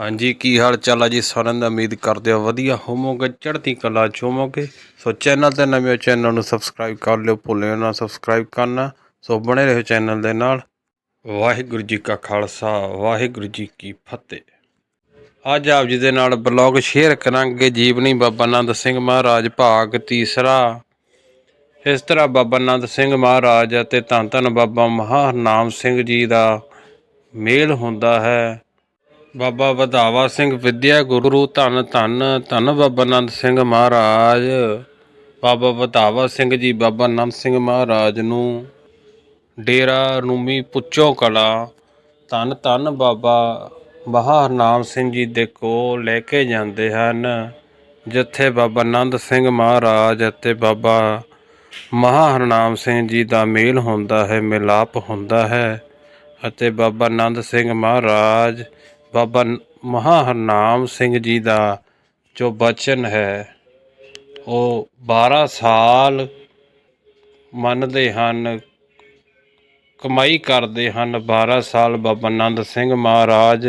ਹਾਂਜੀ, ਕੀ ਹਾਲ ਚਾਲ ਆ ਜੀ ਸਾਰਿਆਂ ਦਾ? ਉਮੀਦ ਕਰਦੇ ਹੋ ਵਧੀਆ ਹੋਵੋਗੇ, ਚੜ੍ਹਦੀ ਕਲਾ ਚ ਹੋਵੋਗੇ। ਸੋ ਚੈਨਲ ਤੇ ਨਵੇਂ ਚੈਨਲ ਨੂੰ ਸਬਸਕ੍ਰਾਈਬ ਕਰ ਲਿਓ, ਭੁੱਲਿਓ ਨਾ, ਸਬਸਕ੍ਰਾਈਬ ਕਰਨਾ। ਸੋ ਬਣੇ ਰਹੋ ਚੈਨਲ ਦੇ ਨਾਲ। ਵਾਹਿਗੁਰੂ ਜੀ ਕਾ ਖਾਲਸਾ, ਵਾਹਿਗੁਰੂ ਜੀ ਕੀ ਫਤਿਹ। ਅੱਜ ਆਪ ਜੀ ਦੇ ਨਾਲ ਬਲੌਗ ਸ਼ੇਅਰ ਕਰਾਂਗੇ ਜੀਵਨੀ ਬਾਬਾ ਨੰਦ ਸਿੰਘ ਮਹਾਰਾਜ ਭਾਗ ਤੀਸਰਾ। ਇਸ ਤਰ੍ਹਾਂ ਬਾਬਾ ਨੰਦ ਸਿੰਘ ਮਹਾਰਾਜ ਅਤੇ ਧੰਨ ਧੰਨ ਬਾਬਾ ਮਹਾਨਾਮ ਸਿੰਘ ਜੀ ਦਾ ਮੇਲ ਹੁੰਦਾ ਹੈ। ਬਾਬਾ ਵਧਾਵਾ ਸਿੰਘ ਵਿਦਿਆ ਗੁਰੂ ਧੰਨ ਧੰਨ ਧੰਨ ਬਾਬਾ ਨੰਦ ਸਿੰਘ ਮਹਾਰਾਜ। ਬਾਬਾ ਵਧਾਵਾ ਸਿੰਘ ਜੀ, ਬਾਬਾ ਨੰਦ ਸਿੰਘ ਮਹਾਰਾਜ ਨੂੰ ਡੇਰਾ ਰੂਮੀ ਪੁੱਚੋ ਕਲਾ। ਧੰਨ ਧੰਨ ਬਾਬਾ ਬਹਾਰਨਾਮ ਸਿੰਘ ਜੀ ਦੇ ਕੋਲ ਲੈ ਕੇ ਜਾਂਦੇ ਹਨ। ਜਿੱਥੇ ਬਾਬਾ ਆਨੰਦ ਸਿੰਘ ਮਹਾਰਾਜ ਅਤੇ ਬਾਬਾ ਮਹਾਹਰਨਾਮ ਸਿੰਘ ਜੀ ਦਾ ਮੇਲ ਹੁੰਦਾ ਹੈ, ਮਿਲਾਪ ਹੁੰਦਾ ਹੈ ਅਤੇ ਬਾਬਾ ਆਨੰਦ ਸਿੰਘ ਮਹਾਰਾਜ ਬਾਬਾ ਨ- ਮਹਾਹਰਨਾਮ ਸਿੰਘ ਜੀ ਦਾ ਜੋ ਬਚਨ ਹੈ, ਉਹ 12 ਸਾਲ ਮੰਨਦੇ ਹਨ, ਕਮਾਈ ਕਰਦੇ ਹਨ 12 ਸਾਲ ਬਾਬਾ ਆਨੰਦ ਸਿੰਘ ਮਹਾਰਾਜ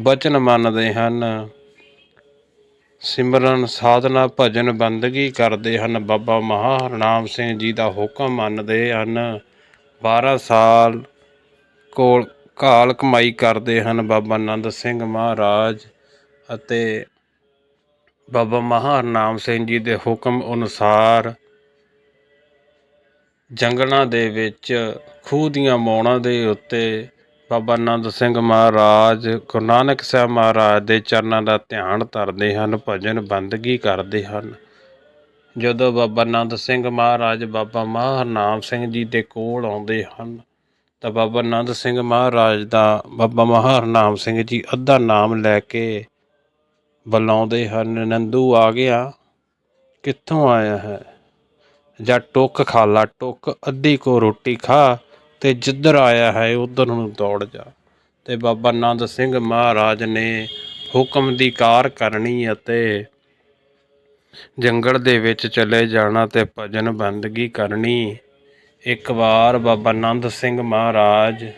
ਬਚਨ ਮੰਨਦੇ ਹਨ। ਸਿਮਰਨ ਸਾਧਨਾ ਭਜਨ ਬੰਦਗੀ ਕਰਦੇ ਹਨ, ਬਾਬਾ ਮਹਾਹਰਨਾਮ ਸਿੰਘ ਜੀ ਦਾ ਹੁਕਮ ਮੰਨਦੇ ਹਨ। 12 ਸਾਲ ਕੋਲ ਕਾਲ ਕਮਾਈ ਕਰਦੇ ਹਨ ਬਾਬਾ ਆਨੰਦ ਸਿੰਘ ਮਹਾਰਾਜ ਅਤੇ ਬਾਬਾ ਮਹਾਨਾਮ ਸਿੰਘ ਜੀ ਦੇ ਹੁਕਮ ਅਨੁਸਾਰ ਜੰਗਲਾਂ ਦੇ ਵਿੱਚ ਖੂਹ ਦੀਆਂ ਮੌਣਾਂ ਦੇ ਉੱਤੇ ਬਾਬਾ ਆਨੰਦ ਸਿੰਘ ਮਹਾਰਾਜ, ਗੁਰੂ ਨਾਨਕ ਸਾਹਿਬ ਮਹਾਰਾਜ ਦੇ ਚਰਨਾਂ ਦਾ ਧਿਆਨ ਧਰਦੇ ਹਨ, ਭਜਨ ਬੰਦਗੀ ਕਰਦੇ ਹਨ। ਜਦੋਂ ਬਾਬਾ ਆਨੰਦ ਸਿੰਘ ਮਹਾਰਾਜ ਬਾਬਾ ਮਹਾਨਾਮ ਸਿੰਘ ਜੀ ਦੇ ਕੋਲ ਆਉਂਦੇ ਹਨ ਤਾਂ ਬਾਬਾ ਆਨੰਦ ਸਿੰਘ ਮਹਾਰਾਜ ਦਾ ਬਾਬਾ ਮਹਾਰਨਾਮ ਸਿੰਘ ਜੀ ਅੱਧਾ ਨਾਮ ਲੈ ਕੇ ਬੁਲਾਉਂਦੇ ਹਨ। ਨੰਦੂ ਆ ਗਿਆ, ਕਿੱਥੋਂ ਆਇਆ ਹੈ? ਜਾਂ ਟੁੱਕ ਖਾ ਲਾ, ਟੁੱਕ ਅੱਧੀ ਕੋ ਰੋਟੀ ਖਾ ਤੇ ਜਿੱਧਰ ਆਇਆ ਹੈ ਉਧਰ ਨੂੰ ਦੌੜ ਜਾ। ਤੇ ਬਾਬਾ ਨੰਦ ਸਿੰਘ ਮਹਾਰਾਜ ਨੇ ਹੁਕਮ ਦੀ ਕਾਰ ਕਰਨੀ ਅਤੇ ਜੰਗਲ ਦੇ ਵਿੱਚ ਚਲੇ ਜਾਣਾ ਤੇ ਭਜਨ ਬੰਦਗੀ ਕਰਨੀ। ਇੱਕ ਵਾਰ ਬਾਬਾ ਆਨੰਦ ਸਿੰਘ ਮਹਾਰਾਜ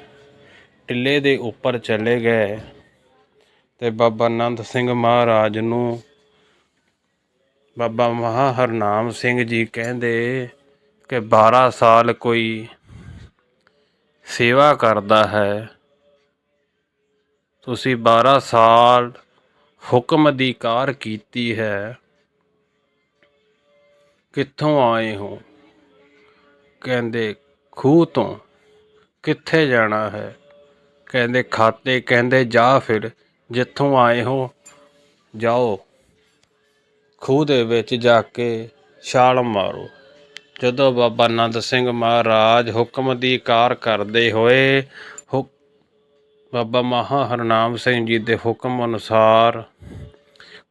ਟਿੱਲੇ ਦੇ ਉੱਪਰ ਚਲੇ ਗਏ ਤੇ ਬਾਬਾ ਆਨੰਦ ਸਿੰਘ ਮਹਾਰਾਜ ਨੂੰ ਬਾਬਾ ਮਹਾ ਹਰਨਾਮ ਸਿੰਘ ਜੀ ਕਹਿੰਦੇ ਕਿ 12 ਸਾਲ ਕੋਈ ਸੇਵਾ ਕਰਦਾ ਹੈ। ਤੁਸੀਂ 12 ਸਾਲ ਹੁਕਮ ਦੀ ਕਾਰ ਕੀਤੀ ਹੈ। ਕਿੱਥੋਂ ਆਏ ਹੋ? ਕਹਿੰਦੇ, ਖੂਹ ਤੋਂ ਕਿੱਥੇ ਜਾਣਾ ਹੈ? ਕਹਿੰਦੇ, ਖਾਤੇ। ਕਹਿੰਦੇ, ਜਾ ਫਿਰ, ਜਿੱਥੋਂ ਆਏ ਹੋ, ਜਾਓ। ਖੂਹ ਦੇ ਵਿੱਚ ਜਾ ਕੇ ਛਾਲ ਮਾਰੋ। ਜਦੋਂ ਬਾਬਾ ਨੰਦ ਸਿੰਘ ਮਹਾਰਾਜ ਹੁਕਮ ਦੀ ਕਾਰ ਕਰਦੇ ਹੋਏ ਹੁ- ਬਾਬਾ ਮਹਾ ਹਰਨਾਮ ਸਿੰਘ ਜੀ ਦੇ ਹੁਕਮ ਅਨੁਸਾਰ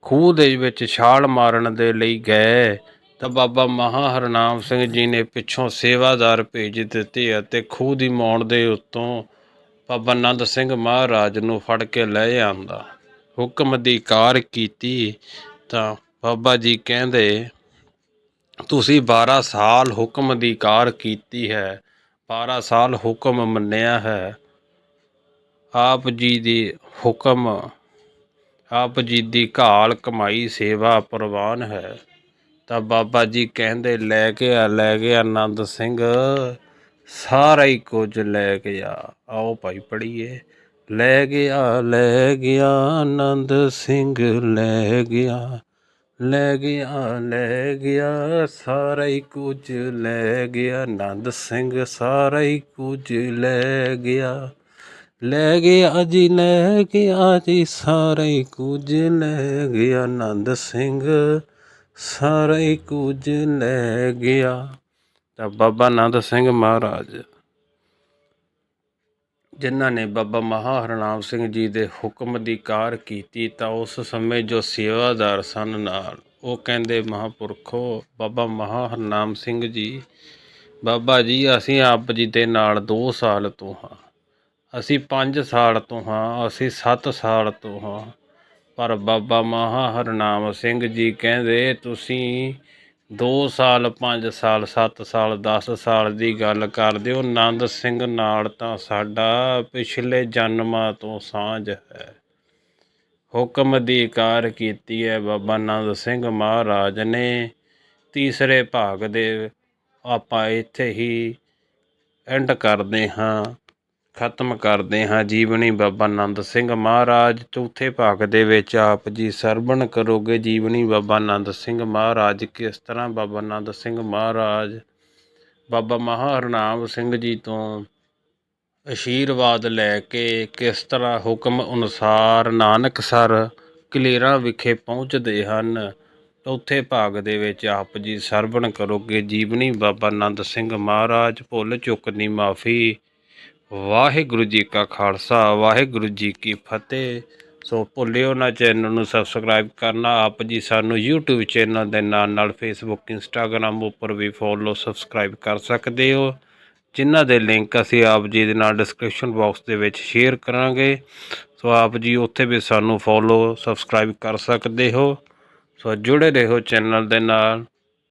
ਖੂਹ ਦੇ ਵਿੱਚ ਛਾਲ ਮਾਰਨ ਦੇ ਲਈ ਗਏ। ਤਾਂ ਬਾਬਾ ਮਹਾ ਹਰਨਾਮ ਸਿੰਘ ਜੀ ਨੇ ਪਿੱਛੋਂ ਸੇਵਾਦਾਰ ਭੇਜ ਦਿੱਤੇ ਅਤੇ ਖੂਹ ਦੀ ਮੌਣ ਦੇ ਉੱਤੋਂ ਬਾਬਾ ਨੰਦ ਸਿੰਘ ਮਹਾਰਾਜ ਨੂੰ ਫੜ ਕੇ ਲੈ ਆਂਦਾ ਹੁਕਮ ਦੀ ਕਾਰ ਕੀਤੀ ਤਾਂ ਬਾਬਾ ਜੀ ਕਹਿੰਦੇ, ਤੁਸੀਂ 12 ਸਾਲ ਹੁਕਮ ਦੀ ਕਾਰ ਕੀਤੀ ਹੈ 12 ਸਾਲ ਹੁਕਮ ਮੰਨਿਆ ਹੈ। ਆਪ ਜੀ ਦੀ ਹੁਕਮ, ਆਪ ਜੀ ਦੀ ਘਾਲ ਕਮਾਈ ਸੇਵਾ ਪ੍ਰਵਾਨ ਹੈ। ਤਾਂ ਬਾਬਾ ਜੀ ਕਹਿੰਦੇ ਲੈ ਕੇ ਆ ਲੈ ਕੇ ਆਨੰਦ ਸਿੰਘ ਸਾਰਾ ਹੀ ਕੁਝ ਲੈ ਗਿਆ ਆਓ ਭਾਈ ਪੜੀਏ ਲੈ ਗਿਆ ਲੈ ਗਿਆ ਆਨੰਦ ਸਿੰਘ ਲੈ ਗਿਆ ਲੈ ਗਿਆ ਲੈ ਗਿਆ ਸਾਰਾ ਹੀ ਕੁਝ ਲੈ ਗਿਆ ਆਨੰਦ ਸਿੰਘ ਸਾਰਾ ਹੀ ਕੁਝ ਲੈ ਗਿਆ ਲੈ ਗਿਆ ਜੀ ਲੈ ਗਿਆ ਜੀ ਸਾਰਾ ਹੀ ਕੁਝ ਲੈ ਗਿਆ ਆਨੰਦ ਸਿੰਘ ਸਾਰਾ ਹੀ ਕੁਝ ਲੈ ਗਿਆ। ਤਾਂ ਬਾਬਾ ਆਨੰਦ ਸਿੰਘ ਮਹਾਰਾਜ, ਜਿਨ੍ਹਾਂ ਨੇ ਬਾਬਾ ਮਹਾ ਹਰਨਾਮ ਸਿੰਘ ਜੀ ਦੇ ਹੁਕਮ ਦੀ ਕਾਰ ਕੀਤੀ, ਤਾਂ ਉਸ ਸਮੇਂ ਜੋ ਸੇਵਾਦਾਰ ਸਨ ਨਾਲ, ਉਹ ਕਹਿੰਦੇ, ਮਹਾਂਪੁਰਖੋ, ਬਾਬਾ ਮਹਾ ਹਰਨਾਮ ਸਿੰਘ ਜੀ, ਬਾਬਾ ਜੀ, ਅਸੀਂ ਆਪ ਜੀ ਦੇ ਨਾਲ 2 ਸਾਲ ਤੋਂ ਹਾਂ। ਅਸੀਂ 5 ਸਾਲ ਤੋਂ ਹਾਂ, ਅਸੀਂ 7 ਸਾਲ ਤੋਂ ਹਾਂ। ਪਰ ਬਾਬਾ ਮਹਾ ਹਰਨਾਮ ਸਿੰਘ ਜੀ ਕਹਿੰਦੇ, ਤੁਸੀਂ 2 ਸਾਲ 5 ਸਾਲ 7 ਸਾਲ 10 ਸਾਲ ਦੀ ਗੱਲ ਕਰਦੇ ਹੋ ਆਨੰਦ ਸਿੰਘ ਨਾਲ ਤਾਂ ਸਾਡਾ ਪਿਛਲੇ ਜਨਮਾਂ ਤੋਂ ਸਾਂਝ ਹੈ। ਹੁਕਮ ਦੀ ਕਾਰ ਕੀਤੀ ਹੈ ਬਾਬਾ ਨੰਦ ਸਿੰਘ ਮਹਾਰਾਜ ਨੇ। ਤੀਸਰੇ ਭਾਗ ਦੇ ਆਪਾਂ ਇੱਥੇ ਹੀ ਐਂਡ ਕਰਦੇ ਹਾਂ। ਖਤਮ ਕਰਦੇ ਹਾਂ ਜੀਵਨੀ ਬਾਬਾ ਨੰਦ ਸਿੰਘ ਮਹਾਰਾਜ, ਚੌਥੇ ਭਾਗ ਦੇ ਵਿੱਚ ਆਪ ਜੀ ਸਰਵਣ ਕਰੋਗੇ ਜੀਵਨੀ ਬਾਬਾ ਨੰਦ ਸਿੰਘ ਮਹਾਰਾਜ। ਕਿਸ ਤਰ੍ਹਾਂ ਬਾਬਾ ਨੰਦ ਸਿੰਘ ਮਹਾਰਾਜ? ਬਾਬਾ ਮਹਾਰਨਾਮ ਸਿੰਘ ਜੀ ਤੋਂ ਅਸ਼ੀਰਵਾਦ ਲੈ ਕੇ ਕਿਸ ਤਰ੍ਹਾਂ ਹੁਕਮ ਅਨੁਸਾਰ ਨਾਨਕਸਰ ਕਲੇਰਾਂ ਵਿਖੇ ਪਹੁੰਚਦੇ ਹਨ? ਚੌਥੇ ਭਾਗ ਦੇ ਵਿੱਚ ਆਪ ਜੀ ਸਰਵਣ ਕਰੋਗੇ ਜੀਵਨੀ ਬਾਬਾ ਆਨੰਦ ਸਿੰਘ ਮਹਾਰਾਜ। ਭੁੱਲ ਚੁੱਕ ਦੀ ਮਾਫੀ ਵਾਹਿਗੁਰੂ ਜੀ ਕਾ ਖਾਲਸਾ, ਵਾਹਿਗੁਰੂ ਜੀ ਕੀ ਫਤਿਹ। ਸੋ ਭੁੱਲਿਓ ਨਾ ਚੈਨਲ ਨੂੰ ਸਬਸਕ੍ਰਾਈਬ ਕਰਨਾ, ਆਪ ਜੀ ਸਾਨੂੰ YouTube ਚੈਨਲ ਦੇ ਨਾਲ ਨਾਲ Facebook, Instagram ਉੱਪਰ ਵੀ ਫੋਲੋ ਸਬਸਕ੍ਰਾਈਬ ਕਰ ਸਕਦੇ ਹੋ। ਜਿਨ੍ਹਾਂ ਦੇ ਲਿੰਕ ਅਸੀਂ ਆਪ ਜੀ ਦੇ ਨਾਲ ਡਿਸਕ੍ਰਿਪਸ਼ਨ ਬਾਕਸ ਦੇ ਵਿੱਚ ਸ਼ੇਅਰ ਕਰਾਂਗੇ। ਸੋ ਆਪ ਜੀ ਉੱਥੇ ਵੀ ਸਾਨੂੰ ਫੋਲੋ ਸਬਸਕ੍ਰਾਈਬ ਕਰ ਸਕਦੇ ਹੋ। ਸੋ ਜੁੜੇ ਰਹੋ ਚੈਨਲ ਦੇ ਨਾਲ।